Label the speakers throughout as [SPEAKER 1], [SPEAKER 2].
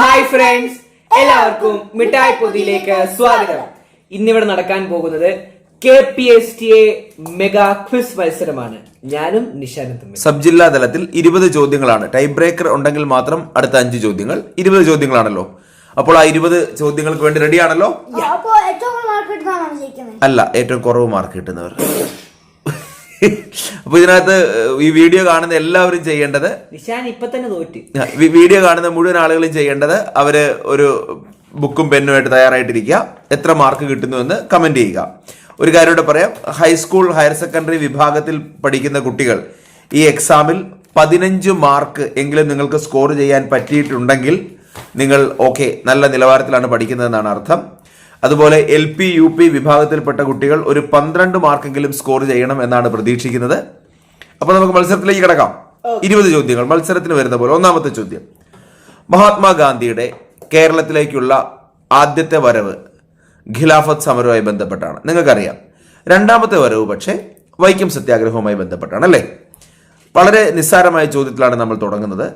[SPEAKER 1] Hi friends എല്ലാവർക്കും മിഠായി പൊതിയിലേക്ക് സ്വാഗതം. ഇന്നിവിടെ നടക്കാൻ പോകുന്നത് K P S T A mega quiz മത്സരമാണ്. ഞാനും നിഷാനും തമ്മിൽ.
[SPEAKER 2] സബ് ജില്ലാ തലത്തിൽ ഇരുപത് ചോദ്യങ്ങളാണ്. ടൈ ബ്രേക്കർ ഉണ്ടെങ്കിൽ മാത്രം അടുത്ത അഞ്ച് ചോദ്യങ്ങൾ. ഇരുപത് ചോദ്യങ്ങളാണല്ലോ. അപ്പോൾ ആ ഇരുപത് ചോദ്യങ്ങൾക്ക് വേണ്ടി റെഡിയാണല്ലോ അല്ല ഏറ്റവും കുറവ് മാർക്ക് കിട്ടുന്നവർ. അപ്പൊ ഇതിനകത്ത് ഈ വീഡിയോ കാണുന്ന എല്ലാവരും ചെയ്യേണ്ടത്
[SPEAKER 1] നിഷാൻ ഇപ്പൊ തന്നെ തോറ്റ്.
[SPEAKER 2] വീഡിയോ കാണുന്ന മുഴുവൻ ആളുകളും ചെയ്യേണ്ടത് അവർ ഒരു ബുക്കും പെന്നുമായിട്ട് തയ്യാറായിട്ടിരിക്കുക. എത്ര മാർക്ക് കിട്ടുന്നുവെന്ന് കമന്റ് ചെയ്യുക. ഒരു കാര്യം കൂടെ പറയാം. ഹൈസ്കൂൾ ഹയർ സെക്കൻഡറി വിഭാഗത്തിൽ പഠിക്കുന്ന കുട്ടികൾ ഈ എക്സാമിൽ പതിനഞ്ച് മാർക്ക് എങ്കിലും നിങ്ങൾക്ക് സ്കോർ ചെയ്യാൻ പറ്റിയിട്ടുണ്ടെങ്കിൽ നിങ്ങൾ ഓക്കെ നല്ല നിലവാരത്തിലാണ് പഠിക്കുന്നതെന്നാണ് അർത്ഥം. അതുപോലെ എൽ പി യു പി വിഭാഗത്തിൽപ്പെട്ട കുട്ടികൾ ഒരു പന്ത്രണ്ട് മാർക്കെങ്കിലും സ്കോർ ചെയ്യണം എന്നാണ് പ്രതീക്ഷിക്കുന്നത്. അപ്പൊ നമുക്ക് മത്സരത്തിലേക്ക് കിടക്കാം. ഇരുപത് ചോദ്യങ്ങൾ. മത്സരത്തിന് വരുന്ന പോലെ ഒന്നാമത്തെ ചോദ്യം. മഹാത്മാഗാന്ധിയുടെ കേരളത്തിലേക്കുള്ള ആദ്യത്തെ വരവ് ഖിലാഫത്ത് സമരവുമായി ബന്ധപ്പെട്ടാണ്. നിങ്ങൾക്കറിയാം. രണ്ടാമത്തെ വരവ് പക്ഷേ വൈക്കം സത്യാഗ്രഹവുമായി ബന്ധപ്പെട്ടാണ് അല്ലേ? വളരെ നിസ്സാരമായ ചോദ്യത്തിലാണ് നമ്മൾ തുടങ്ങുന്നത്.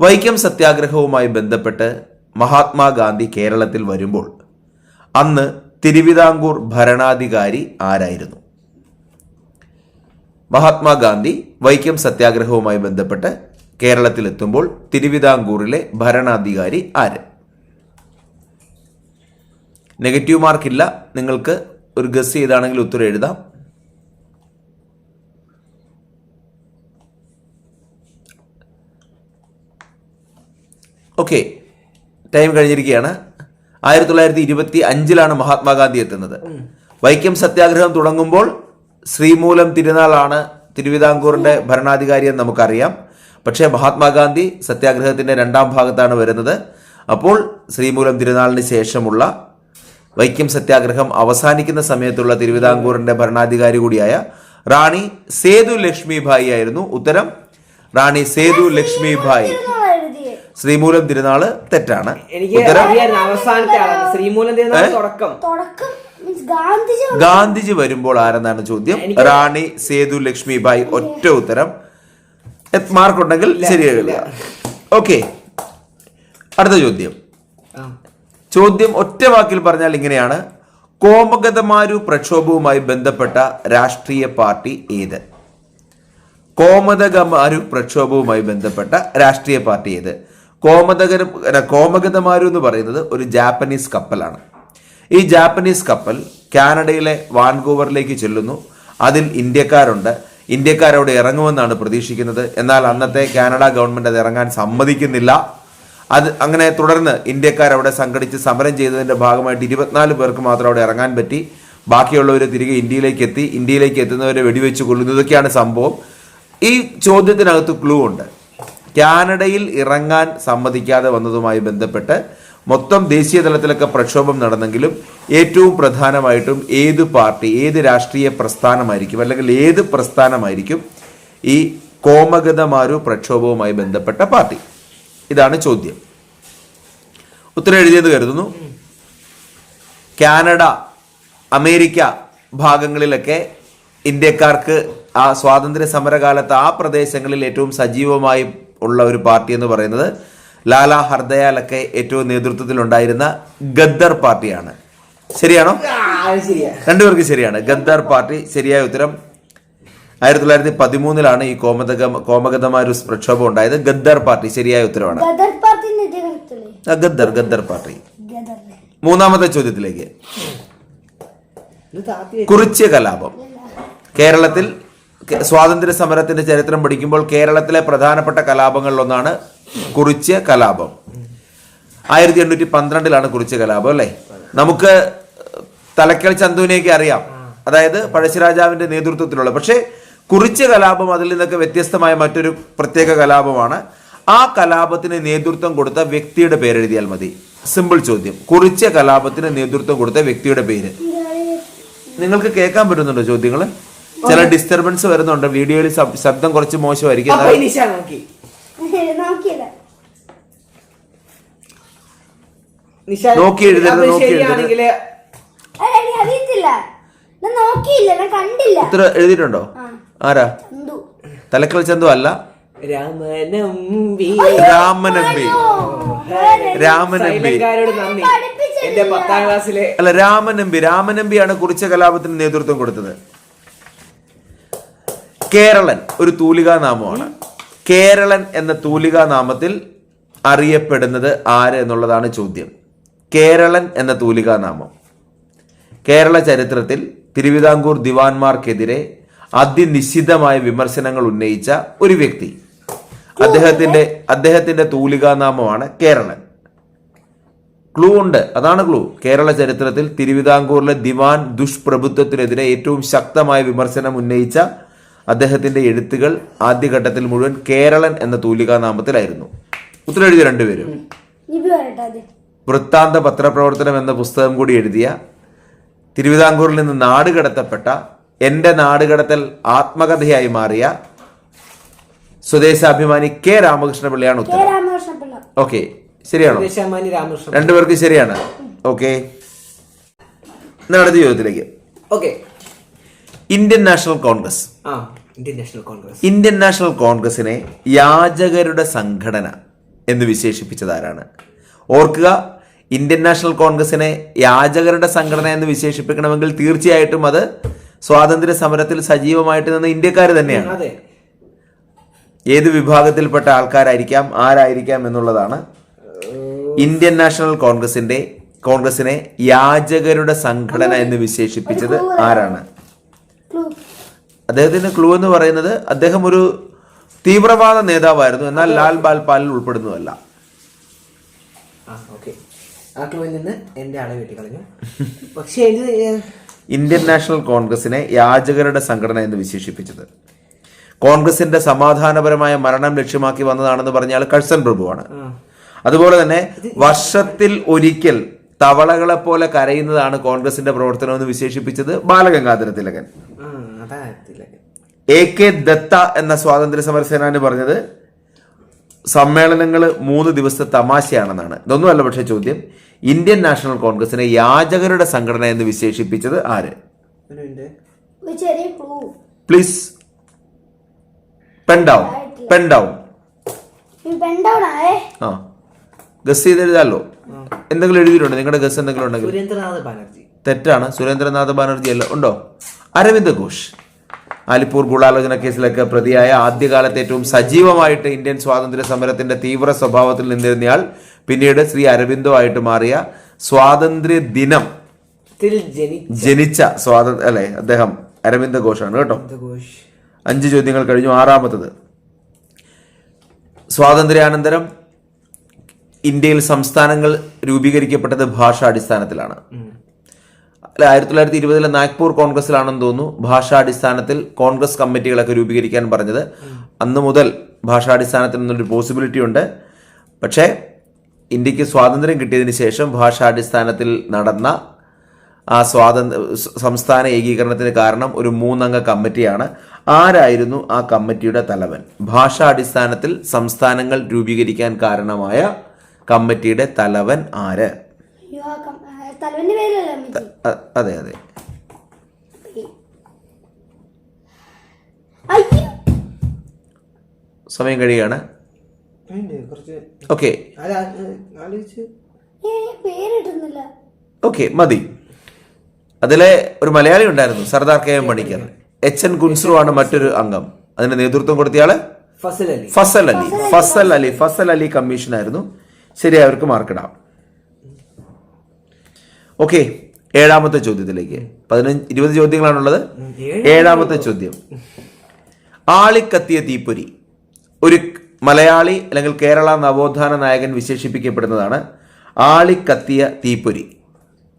[SPEAKER 2] വൈക്കം സത്യാഗ്രഹവുമായി ബന്ധപ്പെട്ട് മഹാത്മാഗാന്ധി കേരളത്തിൽ വരുമ്പോൾ അന്ന് തിരുവിതാംകൂർ ഭരണാധികാരി ആരായിരുന്നു? മഹാത്മാഗാന്ധി വൈക്കം സത്യാഗ്രഹവുമായി ബന്ധപ്പെട്ട് കേരളത്തിലെത്തുമ്പോൾ തിരുവിതാംകൂറിലെ ഭരണാധികാരി ആര്? നെഗറ്റീവ് മാർക്കില്ല. നിങ്ങൾക്ക് ഒരു ഗസ് ചെയ്താണെങ്കിൽ ഉത്തരം എഴുതാം. ഓക്കെ ടൈം കഴിഞ്ഞിരിക്കുകയാണ്. ആയിരത്തി തൊള്ളായിരത്തി ഇരുപത്തി അഞ്ചിലാണ് മഹാത്മാഗാന്ധി എത്തുന്നത്. വൈക്കം സത്യാഗ്രഹം തുടങ്ങുമ്പോൾ ശ്രീമൂലം തിരുനാളാണ് തിരുവിതാംകൂറിന്റെ ഭരണാധികാരി എന്ന് നമുക്കറിയാം. പക്ഷേ മഹാത്മാഗാന്ധി സത്യാഗ്രഹത്തിന്റെ രണ്ടാം ഭാഗത്താണ് വരുന്നത്. അപ്പോൾ ശ്രീമൂലം തിരുനാളിന് ശേഷമുള്ള വൈക്കം സത്യാഗ്രഹം അവസാനിക്കുന്ന സമയത്തുള്ള തിരുവിതാംകൂറിന്റെ ഭരണാധികാരി കൂടിയായ റാണി സേതു ലക്ഷ്മി ഭായി ആയിരുന്നു. ഉത്തരം റാണി സേതു
[SPEAKER 3] എന്നാണ് എഴുതിയത്
[SPEAKER 2] ശ്രീമൂലം തിരുനാൾ തെറ്റാണ്.
[SPEAKER 1] എനിക്ക് അറിയായിരുന്നു അവസാനത്തെ ആളാണ്. ശ്രീമൂലം തിരുനാൾ തുടക്കം.
[SPEAKER 3] തുടക്കം മീൻസ് ഗാന്ധിജി
[SPEAKER 2] ഗാന്ധിജി വരുമ്പോൾ ആരെന്നാണ് ചോദ്യം? റാണി സേതു ലക്ഷ്മി ബായി ഒറ്റ ഉത്തരം. മാർക്കുണ്ടെങ്കിൽ ശരിയാകില്ല ഓക്കെ. അടുത്ത ചോദ്യം. ചോദ്യം ഒറ്റ വാക്കിൽ പറഞ്ഞാൽ ഇങ്ങനെയാണ്. കോമഗതമാരു പ്രക്ഷോഭവുമായി ബന്ധപ്പെട്ട രാഷ്ട്രീയ പാർട്ടി ഏത്? കോമതകമാരു പ്രക്ഷോഭവുമായി ബന്ധപ്പെട്ട രാഷ്ട്രീയ പാർട്ടി ഏത്? കോമതക കോമഗതമാരു എന്ന് പറയുന്നത് ഒരു ജാപ്പനീസ് കപ്പലാണ്. ഈ ജാപ്പനീസ് കപ്പൽ കാനഡയിലെ വാൻകൂവറിലേക്ക് ചെല്ലുന്നു. അതിൽ ഇന്ത്യക്കാരുണ്ട്. ഇന്ത്യക്കാർ അവിടെ ഇറങ്ങുമെന്നാണ് പ്രതീക്ഷിക്കുന്നത്. എന്നാൽ അന്നത്തെ കാനഡ ഗവൺമെന്റ് അത് ഇറങ്ങാൻ സമ്മതിക്കുന്നില്ല. അത് അങ്ങനെ തുടർന്ന് ഇന്ത്യക്കാർ അവിടെ സംഘടിച്ച് സമരം ചെയ്തതിന്റെ ഭാഗമായിട്ട് ഇരുപത്തിനാല് പേർക്ക് മാത്രം അവിടെ ഇറങ്ങാൻ പറ്റി. ബാക്കിയുള്ളവർ തിരികെ ഇന്ത്യയിലേക്ക് എത്തി. ഇന്ത്യയിലേക്ക് എത്തുന്നവരെ വെടിവെച്ച് കൊല്ലുന്നു. ഇതൊക്കെയാണ് സംഭവം. ഈ ചോദ്യത്തിനകത്ത് ക്ലൂ ഉണ്ട്. കാനഡയിൽ ഇറങ്ങാൻ സമ്മതിക്കാതെ വന്നതുമായി ബന്ധപ്പെട്ട് മൊത്തം ദേശീയ തലത്തിലൊക്കെ പ്രക്ഷോഭം നടന്നെങ്കിലും ഏറ്റവും പ്രധാനമായിട്ടും ഏത് പാർട്ടി ഏത് രാഷ്ട്രീയ പ്രസ്ഥാനമായിരിക്കും അല്ലെങ്കിൽ ഏത് പ്രസ്ഥാനമായിരിക്കും ഈ കോമഗതമാരു പ്രക്ഷോഭവുമായി ബന്ധപ്പെട്ട പാർട്ടി? ഇതാണ് ചോദ്യം. ഉത്തരം എഴുതിയെന്ന് കരുതുന്നു. കാനഡ അമേരിക്ക ഭാഗങ്ങളിലൊക്കെ ഇന്ത്യക്കാർക്ക് ആ സ്വാതന്ത്ര്യ സമരകാലത്ത് ആ പ്രദേശങ്ങളിൽ ഏറ്റവും സജീവമായി ഉള്ള ഒരു പാർട്ടി എന്ന് പറയുന്നത് ലാല ഹർദയാലൊക്കെ ഏറ്റവും നേതൃത്വത്തിലുണ്ടായിരുന്ന ഗദ്ദർ പാർട്ടിയാണ്. ശരിയാണോ?
[SPEAKER 1] ആ, ശരിയാ.
[SPEAKER 2] രണ്ടുപേർക്ക് ശരിയാണ്. ഗദ്ദർ പാർട്ടി ശരിയായ ഉത്തരം. ആയിരത്തി തൊള്ളായിരത്തി പതിമൂന്നിലാണ് ഈ കോമതക ഒരു പ്രക്ഷോഭം ഉണ്ടായത്. ഗദ്ദർ പാർട്ടി ശരിയായ ഉത്തരവാണ്. ഗദ്ദർ ഗദ്ദർ പാർട്ടി. മൂന്നാമത്തെ ചോദ്യത്തിലേക്ക്.
[SPEAKER 1] കുറിച്ച്
[SPEAKER 2] കുറിച്യ കലാപം. കേരളത്തിൽ സ്വാതന്ത്ര്യ സമരത്തിന്റെ ചരിത്രം പഠിക്കുമ്പോൾ കേരളത്തിലെ പ്രധാനപ്പെട്ട കലാപങ്ങളിലൊന്നാണ് കുറിച്യ കലാപം. ആയിരത്തി എണ്ണൂറ്റി പന്ത്രണ്ടിലാണ് കുറിച്യ കലാപം അല്ലേ? നമുക്ക് തലക്കൽ ചന്തുവിനെയൊക്കെ അറിയാം. അതായത് പഴശ്ശിരാജാവിന്റെ നേതൃത്വത്തിലുള്ള. പക്ഷേ കുറിച്യ കലാപം അതിൽ നിന്നൊക്കെ വ്യത്യസ്തമായ മറ്റൊരു പ്രത്യേക കലാപമാണ്. ആ കലാപത്തിന് നേതൃത്വം കൊടുത്ത വ്യക്തിയുടെ പേരെഴുതിയാൽ മതി. സിമ്പിൾ ചോദ്യം. കുറിച്ച കലാപത്തിന് നേതൃത്വം കൊടുത്ത വ്യക്തിയുടെ പേര്. നിങ്ങൾക്ക് കേൾക്കാൻ പറ്റുന്നുണ്ടോ ചോദ്യങ്ങൾ ചില ഡിസ്റ്റർബൻസ് വരുന്നുണ്ട്. വീഡിയോയിൽ ശബ്ദം കുറച്ച് മോശമായിരിക്കും.
[SPEAKER 1] എഴുതിട്ടുണ്ടോ നോക്കി.
[SPEAKER 2] നോക്കി എഴുതരുത്, എഴുതരുത്. ഉത്തരം എഴുതിയിട്ടുണ്ടോ? ആരാ? തലക്കൽ ചന്തു അല്ല.
[SPEAKER 1] രാമനമ്പി
[SPEAKER 2] രാമനമ്പി രാമനമ്പി
[SPEAKER 1] എന്റെ പത്താം ക്ലാസ്സിലെ
[SPEAKER 2] അല്ല രാമനമ്പി രാമനമ്പിയാണ് കുറിച്ച കലാപത്തിന് നേതൃത്വം കൊടുത്തത്. കേരളൻ ഒരു തൂലികാ നാമമാണ്. കേരളൻ എന്ന തൂലികാ നാമത്തിൽ അറിയപ്പെടുന്നത് ആര് എന്നുള്ളതാണ് ചോദ്യം. കേരളൻ എന്ന തൂലികാ നാമം. കേരള ചരിത്രത്തിൽ തിരുവിതാംകൂർ ദിവാൻമാർക്കെതിരെ അതിനിശ്ചിതമായ വിമർശനങ്ങൾ ഉന്നയിച്ച ഒരു വ്യക്തി. അദ്ദേഹത്തിന്റെ അദ്ദേഹത്തിന്റെ തൂലികാ നാമമാണ് കേരളൻ. ക്ലൂ ഉണ്ട്. അതാണ് ക്ലൂ. കേരള ചരിത്രത്തിൽ തിരുവിതാംകൂറിലെ ദിവാൻ ദുഷ്പ്രഭുത്വത്തിനെതിരെ ഏറ്റവും ശക്തമായ വിമർശനം ഉന്നയിച്ച അദ്ദേഹത്തിന്റെ എഴുത്തുകൾ ആദ്യഘട്ടത്തിൽ മുഴുവൻ കേരളൻ എന്ന തൂലികാ നാമത്തിലായിരുന്നു ഉത്തരം എഴുതിയ രണ്ടുപേരും വൃത്താന്ത പത്രപ്രവർത്തനം എന്ന പുസ്തകം കൂടി എഴുതിയ തിരുവിതാംകൂറിൽ നിന്ന് നാട് കടത്തപ്പെട്ട എന്റെ നാടുകടത്തൽ ആത്മകഥയായി മാറിയ സ്വദേശാഭിമാനി കെ രാമകൃഷ്ണപിള്ളയാണ്
[SPEAKER 3] പിള്ളയാണ്
[SPEAKER 2] ഉത്തരം. ഓക്കെ ശരിയാണോ? രണ്ടുപേർക്ക് ശരിയാണ്. ഓക്കെ. അടുത്ത ചോദ്യത്തിലേക്ക്.
[SPEAKER 1] ഓക്കെ.
[SPEAKER 2] Indian National Congress.
[SPEAKER 1] ആ. Indian National Congress
[SPEAKER 2] Indian National കോൺഗ്രസിനെ യാചകരുടെ സംഘടന എന്ന് വിശേഷിപ്പിച്ചത് ആരാണ് ഓർക്കുക ഇന്ത്യൻ നാഷണൽ കോൺഗ്രസിനെ യാചകരുടെ സംഘടന എന്ന് വിശേഷിപ്പിക്കണമെങ്കിൽ തീർച്ചയായിട്ടും അത് സ്വാതന്ത്ര്യ സമരത്തിൽ സജീവമായിട്ട് നിന്ന ഇന്ത്യക്കാർ തന്നെയാണ്. ഏത് വിഭാഗത്തിൽപ്പെട്ട ആൾക്കാരായിരിക്കാം ആരായിരിക്കാം എന്നുള്ളതാണ് ഇന്ത്യൻ നാഷണൽ കോൺഗ്രസിന്റെ കോൺഗ്രസിനെ യാചകരുടെ സംഘടന എന്ന് വിശേഷിപ്പിച്ചത് ആരാണ്?
[SPEAKER 3] ക്ലൂ
[SPEAKER 2] അദ്ദേഹത്തിന്റെ ക്ലൂ എന്ന് പറയുന്നത് അദ്ദേഹം ഒരു തീവ്രവാദ നേതാവായിരുന്നു. എന്നാൽ ലാൽ ബാൽ പാലിൽ ഉൾപ്പെടുന്നതല്ല.
[SPEAKER 1] ആ ക്ലൂവിൽ നിന്ന് എന്റെ ആളെ വെട്ടി കളഞ്ഞു പക്ഷേ
[SPEAKER 2] ഇന്ത്യൻ നാഷണൽ കോൺഗ്രസിനെ യാചകരുടെ സംഘടന എന്ന് വിശേഷിപ്പിച്ചത്. കോൺഗ്രസിന്റെ സമാധാനപരമായ മരണം ലക്ഷ്യമാക്കി വന്നതാണെന്ന് പറഞ്ഞാൽ കഴ്സൺ പ്രഭുവാണ്. അതുപോലെ തന്നെ വർഷത്തിൽ ഒരിക്കൽ തവളകളെ പോലെ കരയുന്നതാണ് കോൺഗ്രസിന്റെ പ്രവർത്തനം എന്ന് വിശേഷിപ്പിച്ചത് ബാലഗംഗാധര തിലകൻ. എ കെ ദത്ത എന്ന സ്വാതന്ത്ര്യ സമര സേനാനി പറഞ്ഞത് സമ്മേളനങ്ങൾ മൂന്ന് ദിവസത്തെ തമാശയാണെന്നാണ്. ഇതൊന്നുമല്ല പക്ഷേ ചോദ്യം. ഇന്ത്യൻ നാഷണൽ കോൺഗ്രസിനെ യാചകരുടെ സംഘടന എന്ന് വിശേഷിപ്പിച്ചത് ആര്? പ്ലീസ് പെൺഡാവും
[SPEAKER 3] പെൺഡാവും
[SPEAKER 2] ആ. ഗസ് ചെയ്തെഴുതാമല്ലോ എന്തെങ്കിലും എഴുതിയിട്ടുണ്ടോ? നിങ്ങളുടെ ഗസ് എന്തെങ്കിലും ഉണ്ടെങ്കിൽ.
[SPEAKER 1] സുരേന്ദ്രനാഥ് ബാനർജി.
[SPEAKER 2] തെറ്റാണ്. സുരേന്ദ്രനാഥ് ബാനർജി അല്ല. ഉണ്ടോ? അരവിന്ദ് ഘോഷ്. ആലിപ്പൂർ ഗൂഢാലോചന കേസിലൊക്കെ പ്രതിയായ ആദ്യകാലത്ത് ഏറ്റവും സജീവമായിട്ട് ഇന്ത്യൻ സ്വാതന്ത്ര്യ സമരത്തിന്റെ തീവ്ര സ്വഭാവത്തിൽ നിന്നിരുന്നയാൾ പിന്നീട് ശ്രീ അരവിന്ദോ ആയിട്ട് മാറിയ സ്വാതന്ത്ര്യ ദിനം ജനിച്ച സ്വാതന്ത്ര്യ അല്ലെ അദ്ദേഹം അരവിന്ദ് ഘോഷാണ് കേട്ടോ. അഞ്ച് ചോദ്യങ്ങൾ കഴിഞ്ഞു ആറാമത്തത്. സ്വാതന്ത്ര്യാനന്തരം ഇന്ത്യയിൽ സംസ്ഥാനങ്ങൾ രൂപീകരിക്കപ്പെട്ടത് ഭാഷാടിസ്ഥാനത്തിലാണ്. ആയിരത്തി തൊള്ളായിരത്തി ഇരുപതിലെ നാഗ്പൂർ കോൺഗ്രസിലാണെന്ന് തോന്നുന്നു. ഭാഷാടിസ്ഥാനത്തിൽ കോൺഗ്രസ് കമ്മിറ്റികളൊക്കെ രൂപീകരിക്കാൻ പറഞ്ഞത്. അന്ന് മുതൽ ഭാഷാടിസ്ഥാനത്തിൽ നിന്നൊരു പോസിബിലിറ്റി ഉണ്ട്. പക്ഷേ ഇന്ത്യയ്ക്ക് സ്വാതന്ത്ര്യം കിട്ടിയതിന് ശേഷം ഭാഷാടിസ്ഥാനത്തിൽ നടന്ന ആ സ്വാതന്ത്ര്യ സംസ്ഥാന ഏകീകരണത്തിന് കാരണം ഒരു മൂന്നംഗ കമ്മിറ്റിയാണ്. ആരായിരുന്നു ആ കമ്മിറ്റിയുടെ തലവൻ? ഭാഷാടിസ്ഥാനത്തിൽ സംസ്ഥാനങ്ങൾ രൂപീകരിക്കാൻ കാരണമായ കമ്മിറ്റിയുടെ തലവൻ ആര്?
[SPEAKER 3] തലവന്റെ പേരല്ലേ അമ്മച്ചി?
[SPEAKER 2] അതെ അതെ. സമയം
[SPEAKER 1] കഴിയാണ്
[SPEAKER 2] ഓക്കെ. മതി. അതിലെ ഒരു മലയാളി ഉണ്ടായിരുന്നു Sardar K M Panikkar H N Kunzru ആണ് മറ്റൊരു അംഗം. അതിന് നേതൃത്വം കൊടുത്തയാൾ
[SPEAKER 1] ഫസൽ അലി.
[SPEAKER 2] ഫസൽ അലി. ഫസൽ അലി. ഫസൽ അലി കമ്മീഷൻ ആയിരുന്നു ശരി അവർക്ക് മാർക്കിടാം ഓക്കെ ഏഴാമത്തെ ചോദ്യത്തിലേക്ക്. പതിനഞ്ച് ഇരുപത് ചോദ്യങ്ങളാണുള്ളത്.
[SPEAKER 1] ഏഴ്
[SPEAKER 2] ഏഴാമത്തെ ചോദ്യം. ആളിക്കത്തിയ തീപ്പൊരി. ഒരു മലയാളി അല്ലെങ്കിൽ കേരള നവോത്ഥാന നായകൻ വിശേഷിപ്പിക്കപ്പെടുന്നതാണ് ആളിക്കത്തിയ തീപ്പൊരി.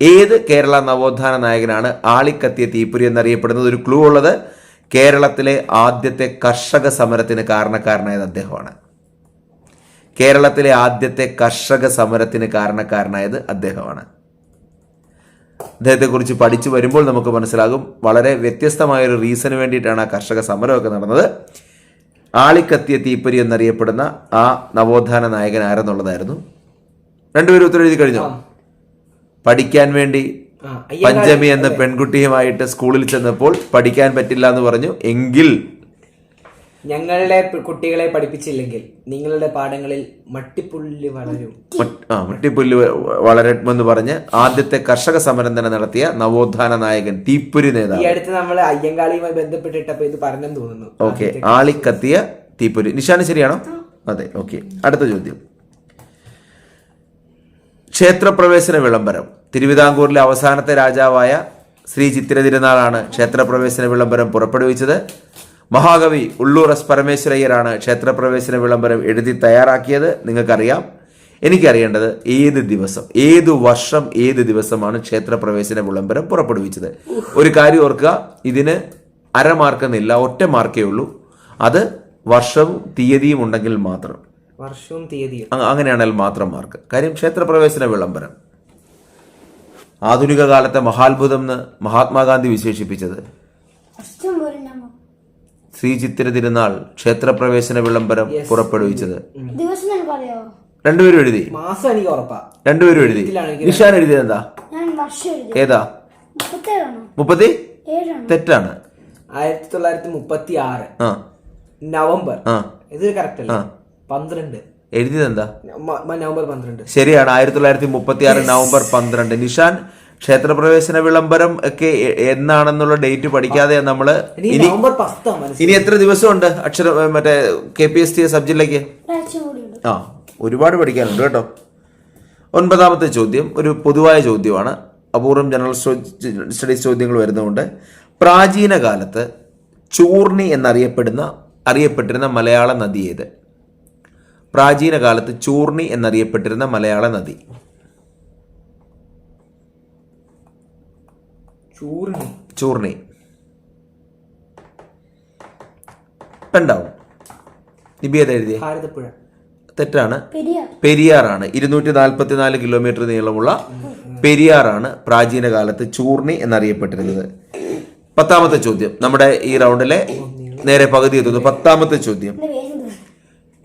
[SPEAKER 2] ഏത് കേരള നവോത്ഥാന നായകനാണ് ആളിക്കത്തിയ തീപ്പൊരി എന്നറിയപ്പെടുന്നത്? ഒരു ക്ലൂ ഉള്ളത് കേരളത്തിലെ ആദ്യത്തെ കർഷക സമരത്തിന് കാരണക്കാരനായത് അദ്ദേഹമാണ്. കേരളത്തിലെ ആദ്യത്തെ കർഷക സമരത്തിന് കാരണക്കാരനായത് അദ്ദേഹമാണ്. അദ്ദേഹത്തെക്കുറിച്ച് പഠിച്ചു വരുമ്പോൾ നമുക്ക് മനസ്സിലാകും. വളരെ വ്യത്യസ്തമായ ഒരു റീസന് വേണ്ടിയിട്ടാണ് ആ കർഷക സമരമൊക്കെ നടന്നത്. ആളിക്കത്തിയ തീപ്പൊരി എന്നറിയപ്പെടുന്ന ആ നവോത്ഥാന നായകൻ ആരെന്നുള്ളതായിരുന്നു. രണ്ടുപേരും ഉത്തരം എഴുതി കഴിഞ്ഞോ? പഠിക്കാൻ വേണ്ടി പഞ്ചമി എന്ന പെൺകുട്ടിയുമായിട്ട് സ്കൂളിൽ ചെന്നപ്പോൾ പഠിക്കാൻ പറ്റില്ല എന്ന് പറഞ്ഞു. എങ്കിൽ
[SPEAKER 1] ഞങ്ങളുടെ കുട്ടികളെ പഠിപ്പിച്ചില്ലെങ്കിൽ നിങ്ങളുടെ പാഠങ്ങളിൽ മട്ടിപ്പുല്ല് വളരും.
[SPEAKER 2] ആ മട്ടിപ്പുല്ല് വളരട്ടെന്ന് പറഞ്ഞ് ആദ്യത്തെ കർഷക സമരം തന്നെ നടത്തിയ നവോത്ഥാന നായകൻ തീപ്പൊരി
[SPEAKER 1] ഈ അടുത്ത് നമ്മൾ അയ്യങ്കാളിയുമായി ബന്ധപ്പെട്ടിട്ടപ്പോ ഇത് പറഞ്ഞെന്ന് തോന്നുന്നു.
[SPEAKER 2] ഓക്കെ ആളിക്കത്തിയ തീപ്പൊരി. നിശാന് ശരിയാണോ? അതെ ഓക്കെ. അടുത്ത ചോദ്യം. ക്ഷേത്രപ്രവേശന വിളംബരം. തിരുവിതാംകൂറിലെ അവസാനത്തെ രാജാവായ ശ്രീ ചിത്തിര തിരുനാളാണ് ക്ഷേത്രപ്രവേശന വിളംബരം പുറപ്പെടുവിച്ചത്. മഹാകവി ഉള്ളൂർ എസ് പരമേശ്വരയ്യരാണ് ക്ഷേത്രപ്രവേശന വിളംബരം എഴുതി തയ്യാറാക്കിയത്. നിങ്ങൾക്കറിയാം. എനിക്കറിയേണ്ടത് ഏത് ദിവസം ഏത് വർഷം ഏത് ദിവസമാണ് ക്ഷേത്രപ്രവേശന വിളംബരം പുറപ്പെടുവിച്ചത്? ഒരു കാര്യം ഓർക്കുക ഇതിന് അരമാർക്കെന്നില്ല ഒറ്റ മാർക്കേ ഉള്ളൂ. അത് വർഷവും തീയതിയും ഉണ്ടെങ്കിൽ മാത്രം.
[SPEAKER 1] വർഷവും തീയതിയും.
[SPEAKER 2] അങ്ങനെയാണെങ്കിൽ മാത്രം മാർക്ക്. കാര്യം ക്ഷേത്രപ്രവേശന വിളംബരം. ആധുനിക കാലത്തെ മഹാത്ഭുതം എന്ന് മഹാത്മാഗാന്ധി വിശേഷിപ്പിച്ചത്. ശ്രീ ചിത്തിര തിരുനാൾ ക്ഷേത്രപ്രവേശന വിളംബരം പുറപ്പെടുവിച്ചത്. രണ്ടുപേരും എഴുതി.
[SPEAKER 1] മാസം എനിക്ക് ഉറപ്പാ.
[SPEAKER 2] രണ്ടുപേരും എഴുതി. നിഷാൻ എഴുതിയത് എന്താ?
[SPEAKER 3] ഞാൻ വർഷം എഴുതി.
[SPEAKER 2] ഏതാ? മുപ്പത്തി? തെറ്റാണ്.
[SPEAKER 1] ആയിരത്തി തൊള്ളായിരത്തി മുപ്പത്തി ആറ്
[SPEAKER 2] ആ.
[SPEAKER 1] നവംബർ.
[SPEAKER 2] ആ.
[SPEAKER 1] ഇത് കറക്റ്റ് അല്ല പന്ത്രണ്ട്.
[SPEAKER 2] എഴുതിയത് എന്താ
[SPEAKER 1] നവംബർ പന്ത്രണ്ട്.
[SPEAKER 2] ശരിയാണ്. ആയിരത്തി തൊള്ളായിരത്തി മുപ്പത്തി ആറ് നവംബർ പന്ത്രണ്ട്. നിഷാൻ ക്ഷേത്രപ്രവേശന വിളംബരം ഒക്കെ എന്നാണെന്നുള്ള ഡേറ്റ് പഠിക്കാതെ നമ്മൾ
[SPEAKER 1] ഇനി
[SPEAKER 2] ഇനി എത്ര ദിവസമുണ്ട് അക്ഷര മറ്റേ കെ പി എസ് ടി സബ്ജക്റ്റിലേക്ക്?
[SPEAKER 3] ഒരാഴ്ച
[SPEAKER 2] ആ ഒരുപാട് പഠിക്കാനുണ്ട് കേട്ടോ. ഒൻപതാമത്തെ ചോദ്യം ഒരു പൊതുവായ ചോദ്യമാണ്. അപൂർവം ജനറൽ സ്റ്റോ- സ്റ്റഡീസ് ചോദ്യങ്ങൾ വരുന്നതുകൊണ്ട്. പ്രാചീന കാലത്ത് ചൂർണി എന്നറിയപ്പെടുന്ന അറിയപ്പെട്ടിരുന്ന മലയാള നദി ഏത്? പ്രാചീന കാലത്ത് ചൂർണി എന്നറിയപ്പെട്ടിരുന്ന മലയാള നദി.
[SPEAKER 1] ചൂർണി.
[SPEAKER 2] ഉണ്ടാവും പെണ്ടാവും നിബി ഏതാ എഴുതിയ?
[SPEAKER 1] ഭാരതപ്പുഴ.
[SPEAKER 2] തെറ്റാണ്.
[SPEAKER 3] പെരിയാർ.
[SPEAKER 2] പെരിയാറാണ്. ഇരുന്നൂറ്റി നാൽപ്പത്തിനാല് കിലോമീറ്റർ നീളമുള്ള പെരിയാറാണ് പ്രാചീന കാലത്ത് ചൂർണി എന്നറിയപ്പെട്ടിരുന്നത്. പത്താമത്തെ ചോദ്യം. നമ്മുടെ ഈ റൗണ്ടിലെ നേരെ പകുതി എത്തുന്നു. പത്താമത്തെ ചോദ്യം?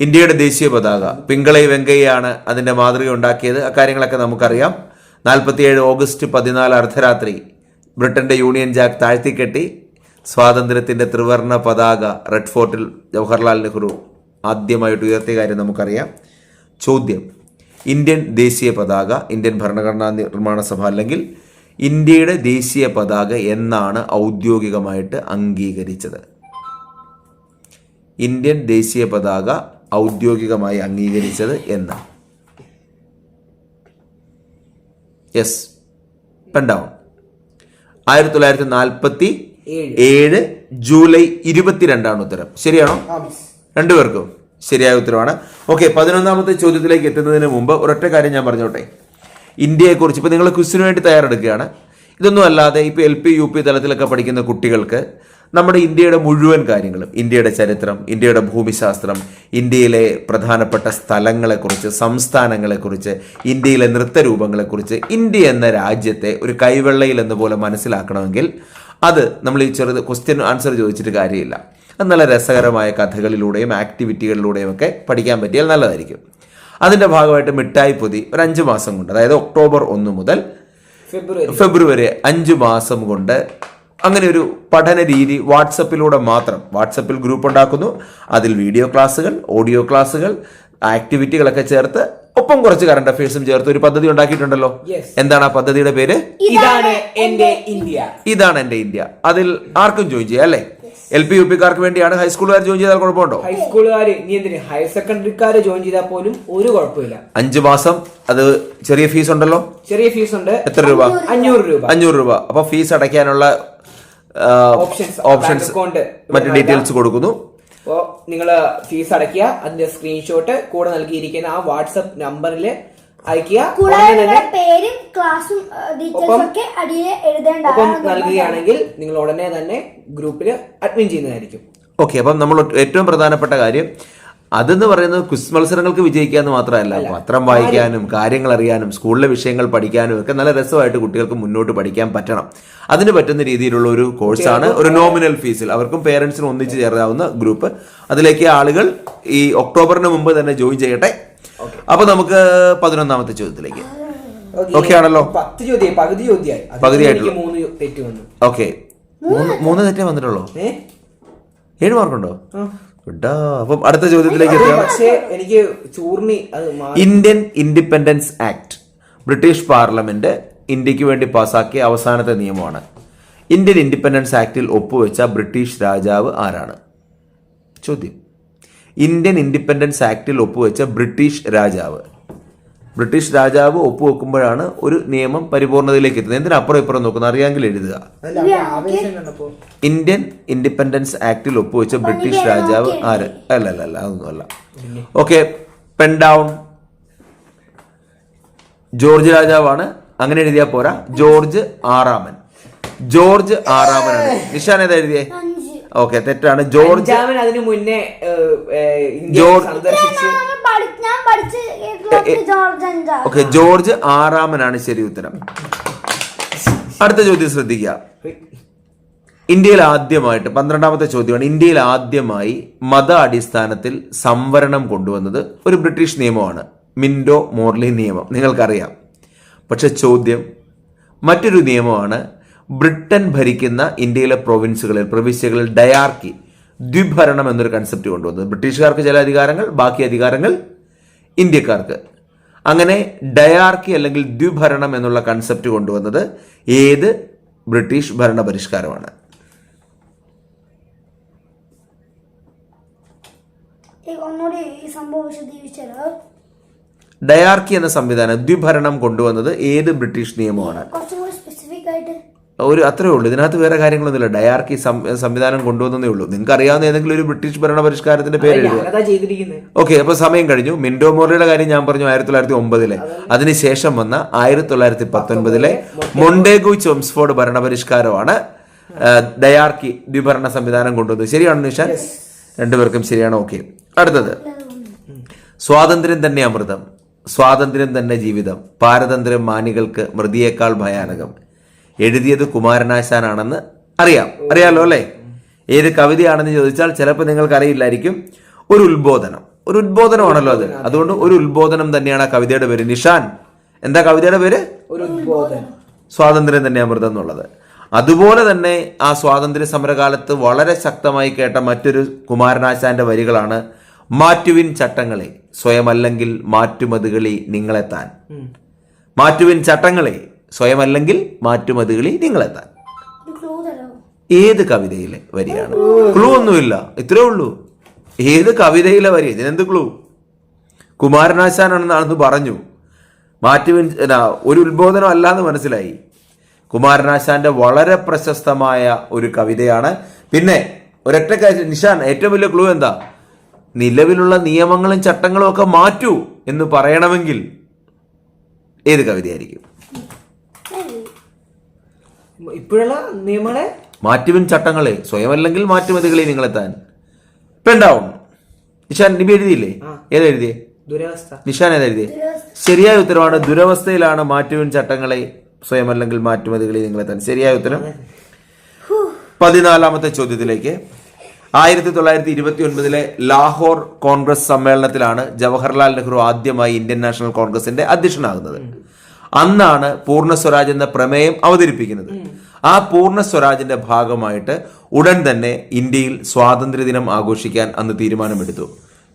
[SPEAKER 2] ഇന്ത്യയുടെ ദേശീയ പതാക. പിങ്കളൈ വെങ്കയ്യാണ് അതിന്റെ മാതൃക ഉണ്ടാക്കിയത്. അക്കാര്യങ്ങളൊക്കെ നമുക്കറിയാം. നാൽപ്പത്തിയേഴ് ഓഗസ്റ്റ് പതിനാല് അർദ്ധരാത്രി. ബ്രിട്ടന്റെ യൂണിയൻ ജാക്ക് താഴ്ത്തിക്കെട്ടി സ്വാതന്ത്ര്യത്തിന്റെ ത്രിവർണ പതാക റെഡ് ഫോർട്ടിൽ ജവഹർലാൽ നെഹ്റു ആദ്യമായിട്ട് ഉയർത്തിയ കാര്യം നമുക്കറിയാം. ചോദ്യം. ഇന്ത്യൻ ദേശീയ പതാക ഇന്ത്യൻ ഭരണഘടനാ നിർമ്മാണ സഭ അല്ലെങ്കിൽ ഇന്ത്യയുടെ ദേശീയ പതാക എന്നാണ് ഔദ്യോഗികമായിട്ട് അംഗീകരിച്ചത്. ഇന്ത്യൻ ദേശീയ പതാക ഔദ്യോഗികമായി അംഗീകരിച്ചത് എന്ന് യെസ്. പെൻഡൗൺ ആയിരത്തി തൊള്ളായിരത്തി നാൽപ്പത്തി
[SPEAKER 1] ഏഴ്
[SPEAKER 2] ജൂലൈ ഇരുപത്തിരണ്ടാണ് ഉത്തരം. ശരിയാണോ? രണ്ടുപേർക്കും ശരിയായ ഉത്തരവാണ്. ഓക്കെ പതിനൊന്നാമത്തെ ചോദ്യത്തിലേക്ക് എത്തുന്നതിന് മുമ്പ് ഒരൊറ്റ കാര്യം ഞാൻ പറഞ്ഞോട്ടെ. ഇന്ത്യയെക്കുറിച്ച് ഇപ്പോൾ നിങ്ങൾ ക്വിസിന് വേണ്ടി തയ്യാറെടുക്കുകയാണ്. ഇതൊന്നും അല്ലാതെ ഇപ്പോൾ എൽ പി യു പി തലത്തിലൊക്കെ പഠിക്കുന്ന കുട്ടികൾക്ക് നമ്മുടെ ഇന്ത്യയുടെ മുഴുവൻ കാര്യങ്ങളും ഇന്ത്യയുടെ ചരിത്രം ഇന്ത്യയുടെ ഭൂമിശാസ്ത്രം ഇന്ത്യയിലെ പ്രധാനപ്പെട്ട സ്ഥലങ്ങളെക്കുറിച്ച് സംസ്ഥാനങ്ങളെക്കുറിച്ച് ഇന്ത്യയിലെ നൃത്തരൂപങ്ങളെക്കുറിച്ച് ഇന്ത്യ എന്ന രാജ്യത്തെ ഒരു കൈവെള്ളയിൽ എന്ന പോലെ മനസ്സിലാക്കണമെങ്കിൽ അത് നമ്മൾ ഈ ചെറുത് ക്വസ്റ്റ്യൻ ആൻസർ ചോദിച്ചിട്ട് കാര്യമില്ല. അത് നല്ല രസകരമായ കഥകളിലൂടെയും ആക്ടിവിറ്റികളിലൂടെയും ഒക്കെ പഠിക്കാൻ പറ്റിയാൽ നല്ലതായിരിക്കും. അതിന്റെ ഭാഗമായിട്ട് മിഠായി പൊതി ഒരു അഞ്ച് മാസം കൊണ്ട് അതായത് ഒക്ടോബർ ഒന്ന് മുതൽ
[SPEAKER 1] ഫെബ്രുവരി.
[SPEAKER 2] ഫെബ്രുവരി അഞ്ച് മാസം കൊണ്ട് അങ്ങനെ ഒരു പഠന രീതി വാട്സപ്പിലൂടെ മാത്രം. വാട്സപ്പിൽ ഗ്രൂപ്പ് ഉണ്ടാക്കുന്നു. അതിൽ വീഡിയോ ക്ലാസ്സുകൾ ഓഡിയോ ക്ലാസ്സുകൾ ആക്ടിവിറ്റികളൊക്കെ ചേർത്ത് ഒപ്പം കുറച്ച് കറണ്ട് അഫയേഴ്സും ചേർത്ത് ഒരു പദ്ധതി ഉണ്ടാക്കിയിട്ടുണ്ടല്ലോ. എന്താണ് ആ പദ്ധതിയുടെ പേര്?
[SPEAKER 1] ഇതാണ് എന്റെ ഇന്ത്യ.
[SPEAKER 2] ഇതാണ് എന്റെ ഇന്ത്യ. അതിൽ ആർക്കും ജോയിൻ ചെയ്യാം അല്ലേ? എൽ പി യു പിക്കാർക്ക് വേണ്ടിയാണ് ഹൈസ്കൂളുകാർ ജോയിൻ ചെയ്താൽ കുഴപ്പമുണ്ടോ?
[SPEAKER 1] ഹൈസ്കൂളുകാർ നീ എന്തിന്? ഹയർ സെക്കൻഡറിക്കാര് ജോയിൻ ചെയ്താൽ പോലും ഒരു കുഴപ്പമില്ല.
[SPEAKER 2] അഞ്ച് മാസം അത് ചെറിയ ഫീസ് ഉണ്ടല്ലോ?
[SPEAKER 1] ചെറിയ ഫീസ് ഉണ്ട്.
[SPEAKER 2] എത്ര രൂപ?
[SPEAKER 1] അഞ്ഞൂറ് രൂപ.
[SPEAKER 2] അഞ്ഞൂറ് രൂപ. അപ്പൊ ഫീസ് അടയ്ക്കാനുള്ള ഓപ്ഷൻസ് മറ്റു ഡീറ്റെയിൽസ് കൊടുക്കുന്നു.
[SPEAKER 1] അപ്പോ നിങ്ങൾ ഫീസ് അടയ്ക്കുക അതിന്റെ സ്ക്രീൻഷോട്ട് കൂടെ നൽകിയിരിക്കുന്ന ആ വാട്സപ്പ് നമ്പറിൽ അയക്കുക
[SPEAKER 3] പേരും ക്ലാസ്സും
[SPEAKER 1] ഒപ്പം നൽകുകയാണെങ്കിൽ നിങ്ങൾ ഉടനെ തന്നെ ഗ്രൂപ്പിൽ അഡ്മിൻ ചെയ്യുന്നതായിരിക്കും.
[SPEAKER 2] ഓക്കെ അപ്പം നമ്മൾ ഏറ്റവും പ്രധാനപ്പെട്ട കാര്യം അതെന്ന് പറയുന്നത് ക്വിസ് മത്സരങ്ങൾക്ക് വിജയിക്കുക എന്ന് മാത്രമല്ല പത്രം വായിക്കാനും കാര്യങ്ങൾ അറിയാനും സ്കൂളിലെ വിഷയങ്ങൾ പഠിക്കാനും ഒക്കെ നല്ല രസമായിട്ട് കുട്ടികൾക്ക് മുന്നോട്ട് പഠിക്കാൻ പറ്റണം. അതിന് പറ്റുന്ന രീതിയിലുള്ള ഒരു കോഴ്സാണ് ഒരു നോമിനൽ ഫീസിൽ അവർക്കും പേരൻസിനും ഒന്നിച്ച് ചേരാവുന്ന ഗ്രൂപ്പ് അതിലേക്ക് ആളുകൾ ഈ ഒക്ടോബറിന് മുമ്പ് തന്നെ ജോയിൻ ചെയ്യട്ടെ. അപ്പൊ നമുക്ക് പതിനൊന്നാമത്തെ ചോദ്യത്തിലേക്ക്. ഓക്കെ ആണല്ലോ?
[SPEAKER 1] പത്ത് ചോദ്യം പകുതി ചോദ്യമായി.
[SPEAKER 2] പകുതിയായിട്ടുള്ളൂ.
[SPEAKER 1] മൂന്ന് തെറ്റ് വന്നു.
[SPEAKER 2] ഓക്കെ മൂന്ന് തെറ്റേ വന്നിട്ടുള്ളൂ? ഏഴ് മാർക്കുണ്ടോ. അപ്പം അടുത്ത ചോദ്യത്തിലേക്ക്
[SPEAKER 1] പക്ഷേ എനിക്ക് Churni
[SPEAKER 2] Indian Independence Act British Parliament ഇന്ത്യയ്ക്ക് വേണ്ടി പാസാക്കിയ അവസാനത്തെ നിയമമാണ്. ഇന്ത്യൻ ഇൻഡിപെൻഡൻസ് ആക്ടിൽ ഒപ്പുവെച്ച ബ്രിട്ടീഷ് രാജാവ് ആരാണ്? ചോദ്യം. ഇന്ത്യൻ ഇൻഡിപെൻഡൻസ് ആക്ടിൽ ഒപ്പുവെച്ച ബ്രിട്ടീഷ് രാജാവ്. ബ്രിട്ടീഷ് രാജാവ് ഒപ്പുവെക്കുമ്പോഴാണ് ഒരു നിയമം പരിപൂർണതയിലേക്ക് എത്തുന്നത്. എന്തിനാ അപ്പുറം ഇപ്പുറം നോക്കുന്നത്? അറിയാമെങ്കിൽ എഴുതുക. ഇന്ത്യൻ ഇൻഡിപെൻഡൻസ് ആക്ടിൽ ഒപ്പുവെച്ച ബ്രിട്ടീഷ് രാജാവ് ആര്? അല്ല അല്ല അല്ല അതൊന്നുമല്ല ഓക്കെ പെൻഡൗൺ ജോർജ് രാജാവാണ്. അങ്ങനെ എഴുതിയാ പോരാ. ജോർജ് ആറാമൻ. ജോർജ് ആറാമനാണ്. നിഷാൻ ഏതാ എഴുതിയേ? ഓക്കെ തെറ്റാണ്. ജോർജ്
[SPEAKER 1] അതിനു മുന്നേ
[SPEAKER 2] ഓക്കെ ജോർജ് ആറാമനാണ് ശരി ഉത്തരം. അടുത്ത ചോദ്യം ശ്രദ്ധിക്കുക. ഇന്ത്യയിൽ ആദ്യമായിട്ട് പന്ത്രണ്ടാമത്തെ ചോദ്യമാണ്. ഇന്ത്യയിൽ ആദ്യമായി മത അടിസ്ഥാനത്തിൽ സംവരണം കൊണ്ടുവന്നത് ഒരു ബ്രിട്ടീഷ് നിയമമാണ്. മിൻഡോ മോർലി നിയമം. നിങ്ങൾക്കറിയാം. പക്ഷെ ചോദ്യം മറ്റൊരു നിയമമാണ് ബ്രിട്ടൻ ഭരിക്കുന്ന ഇന്ത്യയിലെ പ്രൊവിൻസുകളിൽ പ്രവിശ്യകളിൽ ഡയാർക്കി ദ്വിഭരണം എന്നൊരു കൺസെപ്റ്റ് കൊണ്ടുവന്നത്. ബ്രിട്ടീഷുകാർക്ക് ചില അധികാരങ്ങൾ ബാക്കി അധികാരങ്ങൾ ഇന്ത്യക്കാർക്ക്. അങ്ങനെ ഡയാർക്കി അല്ലെങ്കിൽ ദ്വിഭരണം എന്നുള്ള കൺസെപ്റ്റ് കൊണ്ടുവന്നത് ഏത് ബ്രിട്ടീഷ് ഭരണ പരിഷ്കാരമാണ് ഡയാർക്കി എന്ന സംവിധാനം ദ്വിഭരണം കൊണ്ടുവന്നത് ഏത് ബ്രിട്ടീഷ് നിയമമാണ്?
[SPEAKER 3] കുറച്ചും കൂടി സ്പെസിഫിക് ആയിട്ട്
[SPEAKER 2] ഒരു അത്രേ ഉള്ളൂ. ഇതിനകത്ത് വേറെ കാര്യങ്ങളൊന്നുമില്ല. ഡയാർക്കി സംവിധാനം കൊണ്ടുവന്നേ ഉള്ളൂ. നിങ്ങൾക്ക് അറിയാവുന്ന ഏതെങ്കിലും ഒരു ബ്രിട്ടീഷ് ഭരണ പരിഷ്കാരത്തിന്റെ പേര് ഓക്കെ അപ്പൊ സമയം കഴിഞ്ഞു. മിൻഡോ മോറിയുടെ കാര്യം ഞാൻ പറഞ്ഞു ആയിരത്തി തൊള്ളായിരത്തി ഒമ്പതിലെ അതിനുശേഷം വന്ന ആയിരത്തി തൊള്ളായിരത്തി പത്തൊൻപതിലെ മൊണ്ടേഗു ചോംസ്ഫോർഡ് ഭരണ പരിഷ്കാരമാണ് ഡയാർക്കി ദ്വിഭരണ സംവിധാനം കൊണ്ടുവന്നത്. ശരിയാണോ നിഷാൻ? രണ്ടുപേർക്കും ശരിയാണ്? ഓക്കെ. അടുത്തത്. സ്വാതന്ത്ര്യം തന്നെ അമൃതം. സ്വാതന്ത്ര്യം തന്നെ ജീവിതം. പാരതന്ത്ര്യം മാനികൾക്ക് മൃതിയേക്കാൾ ഭയാനകം. എഴുതിയത് കുമാരനാശാനാണെന്ന് അറിയാം. അറിയാലോ അല്ലേ? ഏത് കവിതയാണെന്ന് ചോദിച്ചാൽ ചിലപ്പോൾ നിങ്ങൾക്ക് അറിയില്ലായിരിക്കും ഒരു ഉത്ബോധനം. ഒരു ഉത്ബോധനമാണല്ലോ അത്. അതുകൊണ്ട് ഒരു ഉത്ബോധനം തന്നെയാണ് ആ കവിതയുടെ പേര്. നിഷാൻ. എന്താ കവിതയുടെ പേര്? സ്വാതന്ത്ര്യം തന്നെ അമൃതം എന്നുള്ളത്. അതുപോലെ തന്നെ ആ സ്വാതന്ത്ര്യ സമരകാലത്ത് വളരെ ശക്തമായി കേട്ട മറ്റൊരു കുമാരനാശാന്റെ വരികളാണ് മാറ്റുവിൻ ചട്ടങ്ങളെ. സ്വയമല്ലെങ്കിൽ മാറ്റുമതുകളി നിങ്ങളെത്താൻ. മാറ്റുവിൻ ചട്ടങ്ങളെ. സ്വയമല്ലെങ്കിൽ മാറ്റുമതികളിൽ നിങ്ങളെത്താൻ. ഏത് കവിതയിലെ വരിയാണ്? ക്ലൂ ഒന്നുമില്ല. ഇത്രേ ഉള്ളൂ. ഏത് കവിതയിലെ വരി? ഇതിനെന്ത് ക്ലൂ കുമാരനാശാനാണെന്നാണെന്ന് പറഞ്ഞു. മാറ്റുവിൻ എന്നാ, ഒരു ഉത്ബോധനം അല്ലാന്ന് മനസ്സിലായി. കുമാരനാശാന്റെ വളരെ പ്രശസ്തമായ ഒരു കവിതയാണ്. പിന്നെ ഒരൊറ്റ കാര്യം നിഷാൻ ഏറ്റവും വലിയ ക്ലൂ എന്താ? നിലവിലുള്ള നിയമങ്ങളും ചട്ടങ്ങളും ഒക്കെ മാറ്റൂ എന്ന് പറയണമെങ്കിൽ ഏത് കവിതയായിരിക്കും?
[SPEAKER 1] ഇപ്പോഴുള്ള നിയമങ്ങളെ
[SPEAKER 2] മാറ്റുവിൻ ചട്ടങ്ങളെ സ്വയമല്ലെങ്കിൽ മാറ്റുമതികളെ നിങ്ങളെത്താൻ. പെണ്ടാവും നിഷാൻ നിബി എഴുതിയില്ലേ? ഏതെഴുതിയേ?
[SPEAKER 1] ദുരവസ്ഥ.
[SPEAKER 2] നിഷാൻ ഏതെഴുതിയേ? ശരിയായ ഉത്തരവാണ് ദുരവസ്ഥയിലാണ് മാറ്റുവിൻ ചട്ടങ്ങളെ സ്വയമല്ലെങ്കിൽ മാറ്റുമതികളെ നിങ്ങളെത്താൻ. ശരിയായ ഉത്തരം? പതിനാലാമത്തെ ചോദ്യത്തിലേക്ക്. ആയിരത്തി തൊള്ളായിരത്തി ഇരുപത്തി ഒൻപതിലെ ലാഹോർ കോൺഗ്രസ് സമ്മേളനത്തിലാണ് ജവഹർലാൽ നെഹ്റു ആദ്യമായി ഇന്ത്യൻ നാഷണൽ കോൺഗ്രസിന്റെ അധ്യക്ഷനാകുന്നത്. അന്നാണ് പൂർണ സ്വരാജ് എന്ന പ്രമേയം അവതരിപ്പിക്കുന്നത്. ആ പൂർണ സ്വരാജിന്റെ ഭാഗമായിട്ട് ഉടൻ തന്നെ ഇന്ത്യയിൽ സ്വാതന്ത്ര്യദിനം ആഘോഷിക്കാൻ അന്ന് തീരുമാനമെടുത്തു.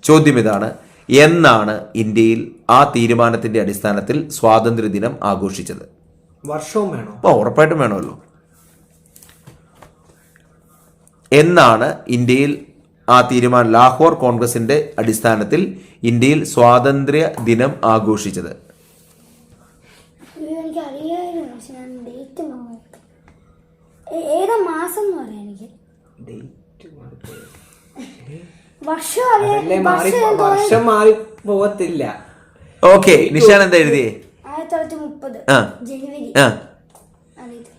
[SPEAKER 2] ചോദ്യം ഇതാണ് എന്നാണ് ഇന്ത്യയിൽ ആ തീരുമാനത്തിന്റെ അടിസ്ഥാനത്തിൽ സ്വാതന്ത്ര്യദിനം ആഘോഷിച്ചത്?
[SPEAKER 1] വർഷവും വേണോ?
[SPEAKER 2] ഉറപ്പായിട്ടും വേണമല്ലോ. എന്നാണ് ഇന്ത്യയിൽ ആ തീരുമാനം ലാഹോർ കോൺഗ്രസിന്റെ അടിസ്ഥാനത്തിൽ ഇന്ത്യയിൽ സ്വാതന്ത്ര്യ ദിനം ആഘോഷിച്ചത്
[SPEAKER 3] അയ്യോ, എനിക്ക് അറിയായിരുന്നു പക്ഷെ ഞാൻ ഡേറ്റ് ഏതാ മാസം എന്ന് പറയാം എനിക്ക്? വർഷം
[SPEAKER 1] അതല്ലേ
[SPEAKER 3] അറിയാം
[SPEAKER 1] മാറി
[SPEAKER 3] വർഷം എന്തോ?
[SPEAKER 1] വർഷം മാറി പോകത്തില്ല
[SPEAKER 2] ഓക്കെ നിഷാൻ എന്താ എഴുതിയേ?
[SPEAKER 3] ആയിരത്തി തൊള്ളായിരത്തി മുപ്പത്
[SPEAKER 2] ആ.
[SPEAKER 3] ജനുവരി.
[SPEAKER 2] ആ.
[SPEAKER 3] അറിയത്തില്ല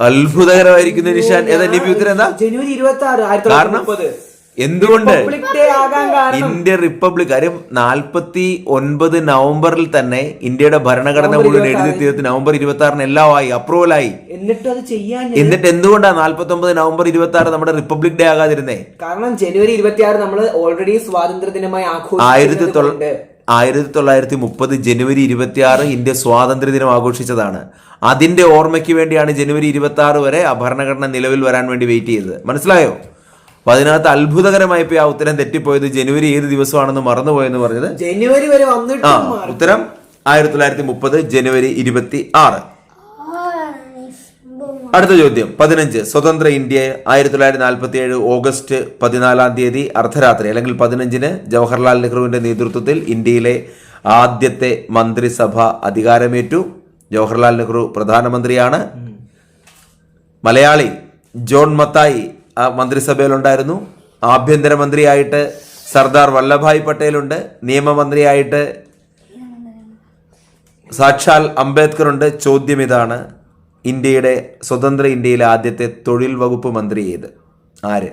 [SPEAKER 2] അത്ഭുതകരമായിരിക്കുന്ന നിഷാൻ ഏതാ നിബി ഉത്തരം എന്താ?
[SPEAKER 1] ജനുവരി ഇരുപത്തി ആറ് ആയിരത്തി
[SPEAKER 2] കാരണം?
[SPEAKER 1] തൊള്ളായിരത്തി മുപ്പത്
[SPEAKER 2] എന്തുകൊണ്ട്? ഇന്ത്യ റിപ്പബ്ലിക് കാര്യം നാൽപ്പത്തി ഒൻപത് നവംബറിൽ തന്നെ ഇന്ത്യയുടെ ഭരണഘടന മുഴുവൻ
[SPEAKER 1] ഇരുപത്തി
[SPEAKER 2] എഴുതി തീർത്ത് നവംബർ ഇരുപത്തി ആറിന് എല്ലാം ആയി അപ്രൂവൽ ആയി
[SPEAKER 1] എന്നിട്ട് അത് ചെയ്യാൻ
[SPEAKER 2] എന്നിട്ട് എന്തുകൊണ്ടാണ് നാൽപ്പത്തി ഒമ്പത് നവംബർ ഇരുപത്തി ആറ് നമ്മുടെ റിപ്പബ്ലിക് ഡേ ആകാതിരുന്നേ?
[SPEAKER 1] കാരണം ജനുവരി ഇരുപത്തി ആറ് നമ്മൾ ഓൾറെഡി സ്വാതന്ത്ര്യ ദിനമായി
[SPEAKER 2] ആയിരത്തി ആയിരത്തി തൊള്ളായിരത്തി മുപ്പത് ജനുവരി ഇരുപത്തി ആറ് ഇന്ത്യ സ്വാതന്ത്ര്യ ദിനം ആഘോഷിച്ചതാണ്. അതിന്റെ ഓർമ്മയ്ക്ക് വേണ്ടിയാണ് ജനുവരി ഇരുപത്തി ആറ് വരെ ആ ഭരണഘടന നിലവിൽ വരാൻ വേണ്ടി വെയിറ്റ് ചെയ്തത്. മനസ്സിലായോ? അപ്പൊ അതിനകത്ത് അത്ഭുതകരമായി ആ ഉത്തരം തെറ്റിപ്പോയത് ജനുവരി ഏത് ദിവസമാണെന്ന് മറന്നുപോയെന്ന് പറഞ്ഞത്
[SPEAKER 1] ജനുവരി വരെ വന്നിട്ട്
[SPEAKER 2] ആ ഉത്തരം ആയിരത്തി തൊള്ളായിരത്തി മുപ്പത് ജനുവരി ഇരുപത്തി ആറ്? അടുത്ത ചോദ്യം പതിനഞ്ച് സ്വതന്ത്ര ഇന്ത്യ ആയിരത്തി തൊള്ളായിരത്തി നാൽപ്പത്തി ഏഴ് ഓഗസ്റ്റ് പതിനാലാം തീയതി അർദ്ധരാത്രി അല്ലെങ്കിൽ പതിനഞ്ചിന് ജവഹർലാൽ നെഹ്റുവിന്റെ നേതൃത്വത്തിൽ ഇന്ത്യയിലെ ആദ്യത്തെ മന്ത്രിസഭ അധികാരമേറ്റു. ജവഹർലാൽ നെഹ്റു പ്രധാനമന്ത്രിയാണ്. മലയാളി ജോൺ മത്തായി മന്ത്രിസഭയിലുണ്ടായിരുന്നു. ആഭ്യന്തരമന്ത്രിയായിട്ട് സർദാർ വല്ലഭായ് പട്ടേലുണ്ട്. നിയമമന്ത്രിയായിട്ട് സാക്ഷാൽ അംബേദ്കർ ഉണ്ട് ചോദ്യം ഇതാണ്. ഇന്ത്യയുടെ സ്വതന്ത്ര ഇന്ത്യയിലെ ആദ്യത്തെ തൊഴിൽ വകുപ്പ് മന്ത്രി ഏത്? ആര്?